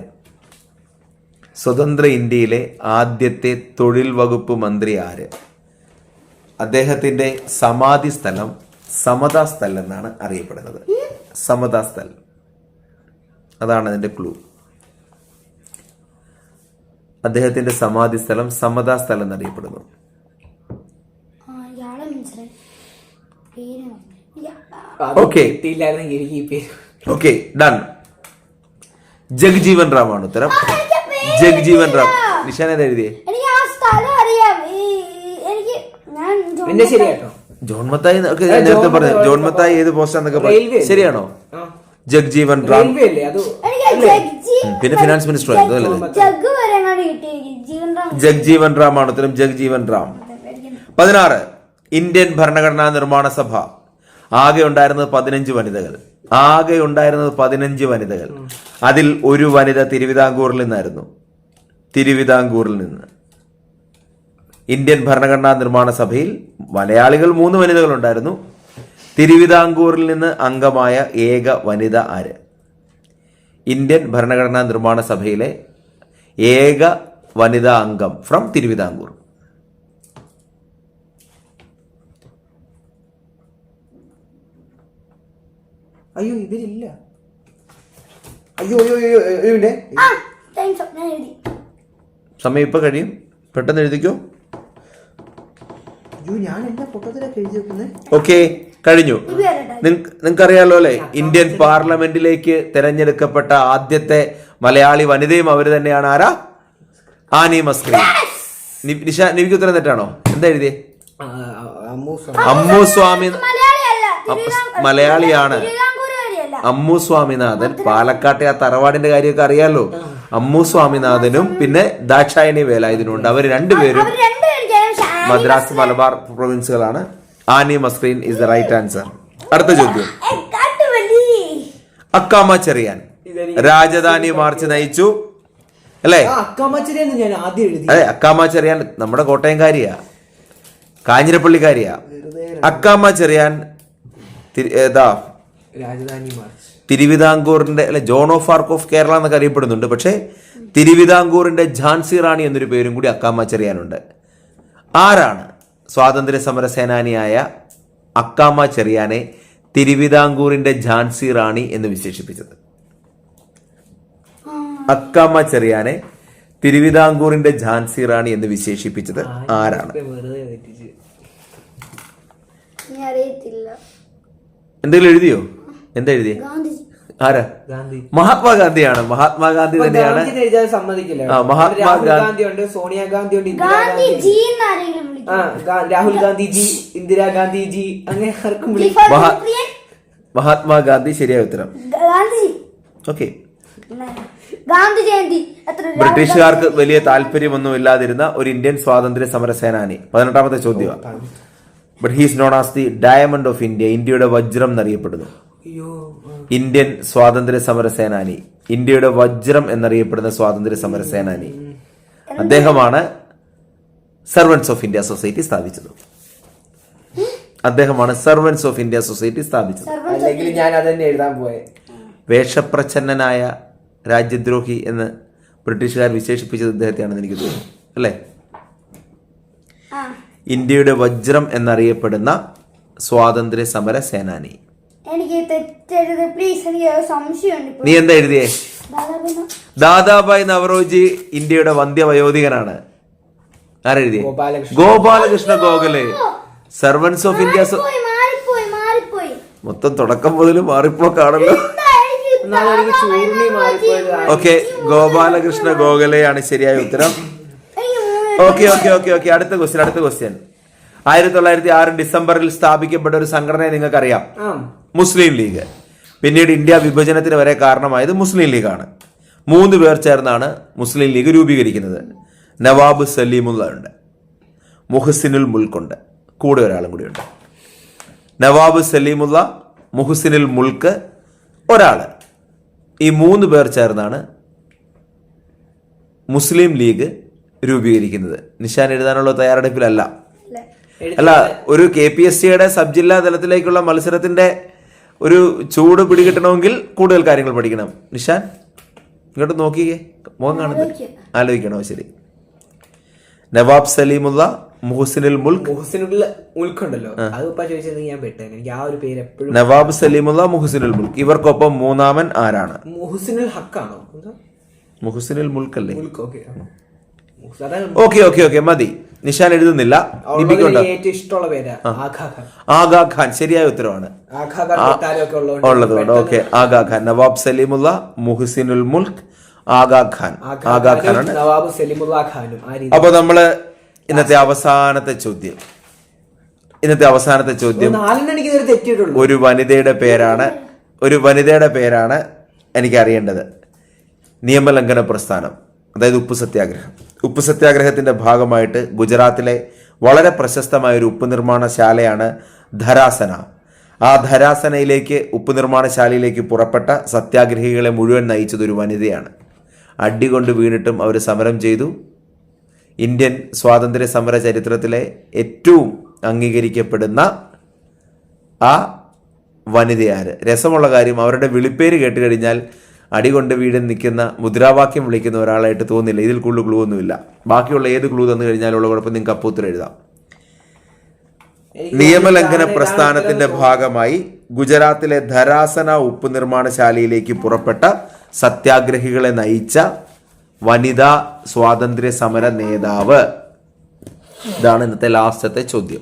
[SPEAKER 2] സ്വതന്ത്ര ഇന്ത്യയിലെ ആദ്യത്തെ തൊഴിൽ വകുപ്പ് മന്ത്രി ആര്? അദ്ദേഹത്തിന്റെ സമാധി സ്ഥലം സമതാ സ്ഥലം എന്നാണ് അറിയപ്പെടുന്നത്. സമതാ സ്ഥലം. അതാണ് അതിന്റെ ക്ലൂ അദ്ദേഹത്തിന്റെ സമാധി സ്ഥലം സമതാ സ്ഥലം എന്നറിയപ്പെടുന്നു. ഓക്കെ ഡൺ ജഗ്ജീവൻ റാം ആണ് ഉത്തരം. ജഗ്ജീവൻ റാം. നിഷാൻ എന്താ എഴുതിയേ?
[SPEAKER 3] എനിക്ക് ആ സ്ഥലം അറിയാം. ഈ ഈ- എനിക്ക് ഞാൻ ജോൺ
[SPEAKER 2] മത്തായി നേരത്തെ പറഞ്ഞു ജോൺ മത്തായി ഏത് പോസ്റ്റാന്നൊക്കെ
[SPEAKER 1] റെയിൽവേ
[SPEAKER 2] പറഞ്ഞു ശരിയാണോ?
[SPEAKER 1] ആ.
[SPEAKER 2] ജഗ്ജീവൻ റാം പിന്നെ ഫിനാൻസ് മിനിസ്റ്റർ ജഗ്ജീവൻ റാം ആണ് ഉത്തരം ജഗ്ജീവൻ റാം. പതിനാറ് ഇന്ത്യൻ ഭരണഘടനാ നിർമ്മാണ സഭ. ആകെ ഉണ്ടായിരുന്നത് പതിനഞ്ച് വനിതകൾ. ആകെ ഉണ്ടായിരുന്നത് പതിനഞ്ച് വനിതകൾ. അതിൽ ഒരു വനിത തിരുവിതാംകൂറിൽ നിന്നായിരുന്നു. തിരുവിതാംകൂറിൽ നിന്ന്. ഇന്ത്യൻ ഭരണഘടനാ നിർമ്മാണ സഭയിൽ മലയാളികൾ മൂന്ന് വനിതകൾ ഉണ്ടായിരുന്നു. തിരുവിതാംകൂറിൽ നിന്ന് അംഗമായ ഏക വനിത ആര്? ഇന്ത്യൻ ഭരണഘടനാ നിർമ്മാണ സഭയിലെ ഏക വനിതാ അംഗം ഫ്രം തിരുവിതാംകൂർ.
[SPEAKER 1] അയ്യോ ഇതിലില്ല. അയ്യോ അയ്യോ അയ്യോ അയ്യോ
[SPEAKER 2] സമയം ഇപ്പൊ കഴിയും. പെട്ടെന്ന് എഴുതിക്കോ?
[SPEAKER 1] ഞാൻ എന്നാ പൊട്ടത്തിലൊക്കെ എഴുതി വെക്കുന്നത്
[SPEAKER 2] ഓക്കെ കഴിഞ്ഞു.
[SPEAKER 3] നിങ്ങൾക്കറിയാലോ വരട്ടെ
[SPEAKER 2] നിങ്ങൾക്ക് അറിയാലോ അല്ലെ? ഇന്ത്യൻ പാർലമെന്റിലേക്ക് തെരഞ്ഞെടുക്കപ്പെട്ട ആദ്യത്തെ മലയാളി വനിതയും അവർ തന്നെയാണ് ആരാ? ആനി മസ്ക്രി നിഷ നിവിക്ക് ഉത്തരം തെറ്റാണോ? എന്താ എഴുതിയേ?
[SPEAKER 1] അമ്മു
[SPEAKER 2] സ്വാമി. മലയാളിയാണ്. അമ്മു സ്വാമിനാഥൻ. പാലക്കാട്ടെ ആ തറവാടിന്റെ കാര്യമൊക്കെ അറിയാലോ? അമ്മു സ്വാമിനാഥനും പിന്നെ ദാക്ഷായണി വേലായുധനുണ്ട് അവർ രണ്ടുപേരും
[SPEAKER 3] അവർ രണ്ടുപേരും
[SPEAKER 2] Madras Malabar പ്രൊവിൻസുകളാണ് Annie Mascarene is the right answer അടുത്ത ചോദ്യം. അക്കാമ ചെറിയാൻ. രാജധാനി മാർച്ച് നയിച്ചു. അല്ലേ?
[SPEAKER 1] ആ ഞാൻ ആദ്യം എഴുതി.
[SPEAKER 2] അതെ അക്കാമ ചെറിയാൻ നമ്മുടെ കോട്ടയംകാരിയാ. കാഞ്ഞിരപ്പള്ളിക്കാരിയാ. അക്കാമ ചെറിയാൻ ഏതാ? തിരുവിതാംകൂറിന്റെ അല്ലെ Joan of Arc of Kerala എന്നൊക്കെ അറിയപ്പെടുന്നുണ്ട്. പക്ഷേ തിരുവിതാംകൂറിന്റെ ഝാൻസി റാണി എന്നൊരു പേരും കൂടി അക്കാമ ചെറിയാനുണ്ട്. ആരാണ് സ്വാതന്ത്ര്യ സമര സേനാനിയായ അക്കാമ ചെറിയാനെ തിരുവിതാംകൂറിന്റെ ഝാൻസി റാണി എന്ന് വിശേഷിപ്പിച്ചത്? അക്കാമ ചെറിയാനെ തിരുവിതാംകൂറിന്റെ ഝാൻസി റാണി എന്ന് വിശേഷിപ്പിച്ചത് ആരാണ്? എന്തെങ്കിലും എഴുതിയോ? എന്താ എഴുതിയേ?
[SPEAKER 3] ഗാന്ധിജി
[SPEAKER 2] ആരാ?
[SPEAKER 1] ഗാന്ധി.
[SPEAKER 2] മഹാത്മാഗാന്ധിയാണ്. മഹാത്മാഗാന്ധി തന്നെയാണ്.
[SPEAKER 1] സമ്മതിക്കില്ല
[SPEAKER 2] ആ, മഹാത്മാ
[SPEAKER 1] രാഹുൽ
[SPEAKER 2] ഗാന്ധി-
[SPEAKER 1] ഗാന്ധി ഉണ്ട് സോണിയാഗാന്ധി ഉണ്ട് ഇന്ദിരാ
[SPEAKER 3] ഗാന്ധി
[SPEAKER 1] ഗാന്ധി
[SPEAKER 3] ജി എന്നാരെങ്കിലും വിളിക്കും?
[SPEAKER 1] ആ രാഹുൽ ഗാന്ധി ജി ഇന്ദിരാഗാന്ധി ജി അങ്ങനെ ആർക്കും.
[SPEAKER 2] മഹാത്മാഗാന്ധി ശരിയായ ഉത്തരം. ഓക്കെ.
[SPEAKER 3] ഗാന്ധി ജയന്തി.
[SPEAKER 2] ബ്രിട്ടീഷുകാർക്ക് വലിയ താല്പര്യമൊന്നും ഇല്ലാതിരുന്ന ഒരു ഇന്ത്യൻ സ്വാതന്ത്ര്യ സമര സേനാനി. പതിനെട്ടാമത്തെ ചോദ്യമാണ് but he's known as the diamond of India ഇന്ത്യയുടെ വജ്രം എന്നറിയപ്പെടുന്നു. ഇന്ത്യൻ സ്വാതന്ത്ര്യ സമര സേനാനി ഇന്ത്യയുടെ വജ്രം എന്നറിയപ്പെടുന്ന സ്വാതന്ത്ര്യ സമര സേനാനി. അദ്ദേഹമാണ് സർവൻസ് ഓഫ് ഇന്ത്യ സൊസൈറ്റി സ്ഥാപിച്ചത്. അദ്ദേഹമാണ് സർവൻസ് ഓഫ് ഇന്ത്യ സൊസൈറ്റി സ്ഥാപിച്ചത്.
[SPEAKER 1] അല്ലെങ്കിൽ ഞാൻ അതന്നെ എഴുതാൻ പോയെ.
[SPEAKER 2] വേഷപ്രച്ഛന്നനായ രാജ്യദ്രോഹി എന്ന് ബ്രിട്ടീഷുകാർ വിശേഷിപ്പിച്ചത് അദ്ദേഹത്തെയാണെന്ന് എനിക്ക് തോന്നുന്നു. അല്ലേ? ഇന്ത്യയുടെ വജ്രം എന്നറിയപ്പെടുന്ന സ്വാതന്ത്ര്യ സമര സേനാനി.
[SPEAKER 3] എനിക്ക് തെറ്റരുത്. പ്ലീസ് എനിക്ക് സംശയമുണ്ട്
[SPEAKER 2] നീ എന്താ എഴുതിയേ?
[SPEAKER 3] ദാദാബായി
[SPEAKER 2] ദാദാബായ് നവറോജി ഇന്ത്യയുടെ വന്ധ്യവയോധികനാണ്. ആരെഴുതിയേ?
[SPEAKER 1] Gopalakrishna.
[SPEAKER 2] Gokhale. Servants of India മൊത്തം തുടക്കം മുതൽ മാറിപ്പോക്കാണല്ലോ ഓക്കെ ഗോപാലകൃഷ്ണ ഗോഖലെയാണ് ശരിയായ ഉത്തരം. ഓക്കെ ഓക്കെ ഓക്കെ ഓക്കെ അടുത്ത ക്വസ്റ്റ്യൻ അടുത്ത ക്വസ്റ്റ്യൻ ആയിരത്തി തൊള്ളായിരത്തി ആറ് ഡിസംബറിൽ സ്ഥാപിക്കപ്പെട്ട ഒരു സംഘടനയെ നിങ്ങൾക്കറിയാം. മുസ്ലിം ലീഗ്. പിന്നീട് ഇന്ത്യ വിഭജനത്തിന് വരെ കാരണമായത് മുസ്ലിം ലീഗാണ്. മൂന്ന് പേർ ചേർന്നാണ് മുസ്ലിം ലീഗ് രൂപീകരിക്കുന്നത്. നവാബ് സലീമുള്ള ഉണ്ട് മുഹസിനുൽ മുൽക്കുണ്ട്. കൂടെ ഒരാളും കൂടിയുണ്ട്. നവാബ് സലീമുള്ള മുഹസിനുൽ മുൽക്ക് ഒരാൾ ഈ മൂന്ന് പേർ ചേർന്നാണ് മുസ്ലിം ലീഗ് രൂപീകരിക്കുന്നത്. നിഷാൻ എഴുതാനുള്ള തയ്യാറെടുപ്പിലല്ല. അല്ല ഒരു കെ പി എസ് സിയുടെ സബ് ജില്ലാ തലത്തിലേക്കുള്ള മത്സരത്തിന്റെ ഒരു ചൂട് പിടികിട്ടണമെങ്കിൽ കൂടുതൽ കാര്യങ്ങൾ പഠിക്കണം. നിഷാൻ ഇങ്ങോട്ട് നോക്കിയേ മുഖം കാണുന്നു ആലോചിക്കണോ ശരി. നവാബ് സലീമുള്ള മുഹസിനുൽ മുൽക്ക്
[SPEAKER 1] മുഹസിനുള്ള ഉൾക്കുണ്ടല്ലോ ഞാൻ പെട്ടേനെ. എനിക്ക് ആ ഒരു പേര് എപ്പോഴും
[SPEAKER 2] നവാബ് സലീമുള്ള മുഹസിനുൽ മുൽക്ക് ഇവർക്കൊപ്പം മൂന്നാമൻ ആരാണ്?
[SPEAKER 1] മുഹസിനുൽ ഹക്കാണോ?
[SPEAKER 2] മുഹസിനുൽ മുൽക്ക് അല്ലേ
[SPEAKER 1] ഓക്കെ
[SPEAKER 2] ഓക്കെ ഓക്കെ മതി. നിഷാൻ എഴുതുന്നില്ല.
[SPEAKER 1] ഏറ്റവും ഇഷ്ടമുള്ള പേരാ
[SPEAKER 2] ആഗാ ഖാൻ. ശരിയായ ഉത്തരവാണ്.
[SPEAKER 1] ഉള്ളതുകൊണ്ട്
[SPEAKER 2] ഓക്കെ. ആഗാ ഖാൻ. നവാബ് സലീമുള്ള മുഹസിനുൽ മുൽക്ക് ആഗാ ഖാൻ. ആഗാ
[SPEAKER 1] നവാബ് സലീമുല്ല ഖാനും
[SPEAKER 2] അപ്പൊ നമ്മൾ ഇന്നത്തെ അവസാനത്തെ ചോദ്യം. ഇന്നത്തെ അവസാനത്തെ ചോദ്യം. ഒരു വനിതയുടെ പേരാണ്. ഒരു വനിതയുടെ പേരാണ് എനിക്ക് അറിയേണ്ടത് നിയമലംഘന പ്രസ്ഥാനം. അതായത് ഉപ്പ് സത്യാഗ്രഹം ഉപ്പ് സത്യാഗ്രഹത്തിന്റെ ഭാഗമായിട്ട് ഗുജറാത്തിലെ വളരെ പ്രശസ്തമായ ഒരു ഉപ്പ് നിർമ്മാണശാലയാണ് ധരാസന. ആ ധരാസനയിലേക്ക് ഉപ്പ് നിർമ്മാണശാലയിലേക്ക് പുറപ്പെട്ട സത്യാഗ്രഹികളെ മുഴുവൻ നയിച്ചത് ഒരു വനിതയാണ്. അടി കൊണ്ട് വീണിട്ടും അവർ സമരം ചെയ്തു. ഇന്ത്യൻ സ്വാതന്ത്ര്യ സമര ചരിത്രത്തിലെ ഏറ്റവും അംഗീകരിക്കപ്പെടുന്ന ആ വനിതയാര്. രസമുള്ള കാര്യം അവരുടെ വിളിപ്പേര് കേട്ട് കഴിഞ്ഞാൽ അടികൊണ്ട് വീട് നിൽക്കുന്ന മുദ്രാവാക്യം വിളിക്കുന്ന ഒരാളായിട്ട് തോന്നില്ല. ഇതിൽ കൂടുതൽ ക്ലൂ ഒന്നുമില്ല. ബാക്കിയുള്ള ഏത് ക്ലൂ തന്നു കഴിഞ്ഞാലുള്ള കുഴപ്പം നിങ്ങൾക്ക് അപ്പൂത്തരം എഴുതാം. നിയമലംഘന പ്രസ്ഥാനത്തിന്റെ ഭാഗമായി ഗുജറാത്തിലെ ധരാസന ഉപ്പ് നിർമ്മാണശാലയിലേക്ക് പുറപ്പെട്ട സത്യാഗ്രഹികളെ നയിച്ച വനിതാ സ്വാതന്ത്ര്യ സമര നേതാവ്. ഇതാണ് ഇന്നത്തെ ലാസ്റ്റത്തെ ചോദ്യം.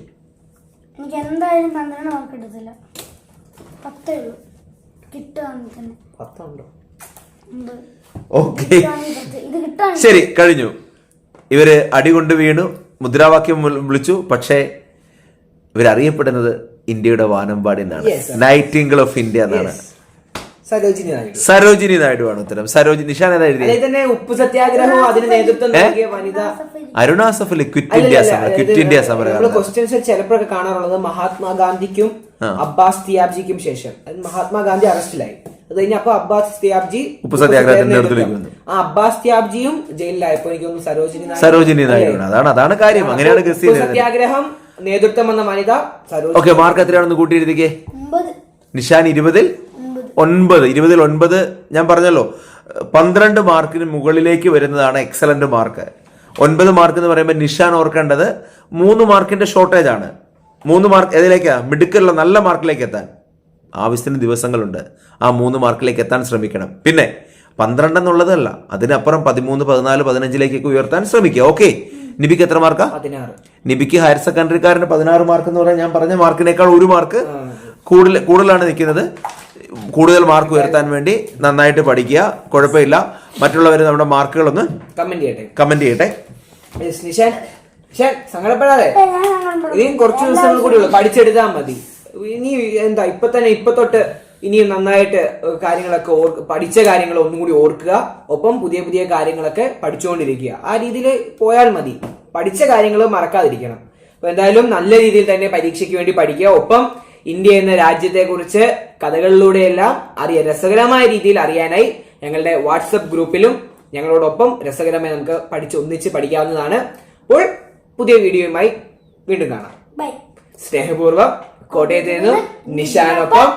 [SPEAKER 3] എനിക്ക് എന്തായാലും പന്ത്രണ്ട് മാർക്ക് എടുത്തില്ല. പത്തേ ഉള്ളൂ. കിട്ടുക തന്നെ.
[SPEAKER 1] പത്തുണ്ടോ?
[SPEAKER 2] ഓക്കെ. ശരി കഴിഞ്ഞു. ഇവർ അടികൊണ്ട് വീണു മുദ്രാവാക്യം വിളിച്ചു പക്ഷേ ഇവരറിയപ്പെടുന്നത് ഇന്ത്യയുടെ വാനമ്പാടി എന്നാണ്. നൈറ്റിംഗിൾ ഓഫ് ഇന്ത്യ എന്നാണ്.
[SPEAKER 1] സരോജിനി നായിഡു.
[SPEAKER 2] ആണ് ഉത്തരം. സരോജിനി നിഷാൻ ഏതാ എഴുതി
[SPEAKER 1] ഉപ്പ് സത്യാഗ്രഹവും അതിന് നേതൃത്വം നൽകിയ വനിത?
[SPEAKER 2] അരുണാ സഫലി ക്വിറ്റ് ഇന്ത്യ സമരം ക്വിറ്റ് ഇന്ത്യ സമരം
[SPEAKER 1] നമ്മൾ ക്വസ്റ്റ്യൻസ് ചിലപ്പോഴൊക്കെ കാണാറുള്ളത് മഹാത്മാഗാന്ധിക്കും അബ്ബാസ് തിയാബ്ജിക്കും ശേഷം. മഹാത്മാഗാന്ധി അറസ്റ്റിലായി അത് കഴിഞ്ഞ അപ്പൊ അബ്ബാസ് ത്യാബ്ജി. ആ അബ്ബാസ് ത്യാബ്ജിയും ജയിലിലായപ്പോ എനിക്ക് തോന്നുന്നു സരോജിനി നായിഡു
[SPEAKER 2] സരോജിനി നായിഡു അതാണ് അതാണ് കാര്യം. അങ്ങനെയാണ് ഗസ്
[SPEAKER 1] സത്യാഗ്രഹം നേതൃത്വം വന്ന വനിത
[SPEAKER 2] ഓക്കെ മാർക്ക് എത്രയാണെന്ന് കൂട്ടിയിരുത്തിക്കേ? നിഷാൻ ഇരുപതിൽ? ഒൻപത്. ഇരുപതിൽ ഒൻപത്. ഞാൻ പറഞ്ഞല്ലോ പന്ത്രണ്ട് മാർക്കിന് മുകളിലേക്ക് വരുന്നതാണ് എക്സലന്റ് മാർക്ക്. ഒൻപത് മാർക്ക് എന്ന് പറയുമ്പോൾ നിഷാൻ ഓർക്കേണ്ടത് മൂന്ന് മാർക്കിന്റെ ഷോർട്ടേജ് ആണ്. മൂന്ന് മാർക്ക് ഏതിലേക്കാ? മിടുക്കലുള്ള നല്ല മാർക്കിലേക്ക് എത്താൻ. ആവശ്യത്തിന് ദിവസങ്ങളുണ്ട്. ആ മൂന്ന് മാർക്കിലേക്ക് എത്താൻ ശ്രമിക്കണം. പിന്നെ പന്ത്രണ്ട് എന്നുള്ളതല്ല അതിനപ്പുറം പതിമൂന്ന് പതിനാല് പതിനഞ്ചിലേക്കൊക്കെ ഉയർത്താൻ ശ്രമിക്കുക. ഓക്കെ? നിബിക്ക് എത്ര മാർക്കാ? നിബിക്ക് ഹയർ സെക്കൻഡറിക്കാരന് പതിനാറ് മാർക്ക് എന്ന് പറഞ്ഞാൽ ഞാൻ പറഞ്ഞ മാർക്കിനേക്കാൾ ഒരു മാർക്ക് കൂടുതൽ കൂടുതലാണ് നിൽക്കുന്നത്. കൂടുതൽ മാർക്ക് ഉയർത്താൻ വേണ്ടി നന്നായിട്ട് പഠിക്കുക. കുഴപ്പമില്ല. മറ്റുള്ളവർ നമ്മുടെ മാർക്കുകളൊന്ന്
[SPEAKER 1] കമന്റ് ചെയ്യട്ടെ.
[SPEAKER 2] കമന്റ് ചെയ്യട്ടെ.
[SPEAKER 1] നിഷാൻ സങ്കടപ്പെടാതെ. ഇനിയും കുറച്ച് ദിവസങ്ങൾ കൂടി ഉള്ളു. പഠിച്ചെടുത്താൽ മതി. ഇനി എന്താ ഇപ്പൊ തന്നെ ഇപ്പൊ തൊട്ട് ഇനിയും നന്നായിട്ട് കാര്യങ്ങളൊക്കെ ഓർ- പഠിച്ച കാര്യങ്ങൾ ഒന്നും കൂടി ഓർക്കുക. ഒപ്പം പുതിയ പുതിയ കാര്യങ്ങളൊക്കെ പഠിച്ചുകൊണ്ടിരിക്കുക ആ രീതിയിൽ പോയാൽ മതി. പഠിച്ച കാര്യങ്ങൾ മറക്കാതിരിക്കണം. അപ്പൊ എന്തായാലും നല്ല രീതിയിൽ തന്നെ പരീക്ഷയ്ക്ക് വേണ്ടി പഠിക്കുക. ഒപ്പം ഇന്ത്യ എന്ന രാജ്യത്തെ കുറിച്ച് കഥകളിലൂടെയെല്ലാം അറിയ രസകരമായ രീതിയിൽ അറിയാനായി ഞങ്ങളുടെ വാട്സപ്പ് ഗ്രൂപ്പിലും ഞങ്ങളോടൊപ്പം രസകരമായി നമുക്ക് പഠിച്ച് ഒന്നിച്ച് പഠിക്കാവുന്നതാണ്. അപ്പോൾ പുതിയ വീഡിയോയുമായി വീണ്ടും കാണാം.
[SPEAKER 3] ബൈ.
[SPEAKER 1] സ്നേഹപൂർവം കോട്ടയത്ത് നിന്നും നിഷാനൊപ്പം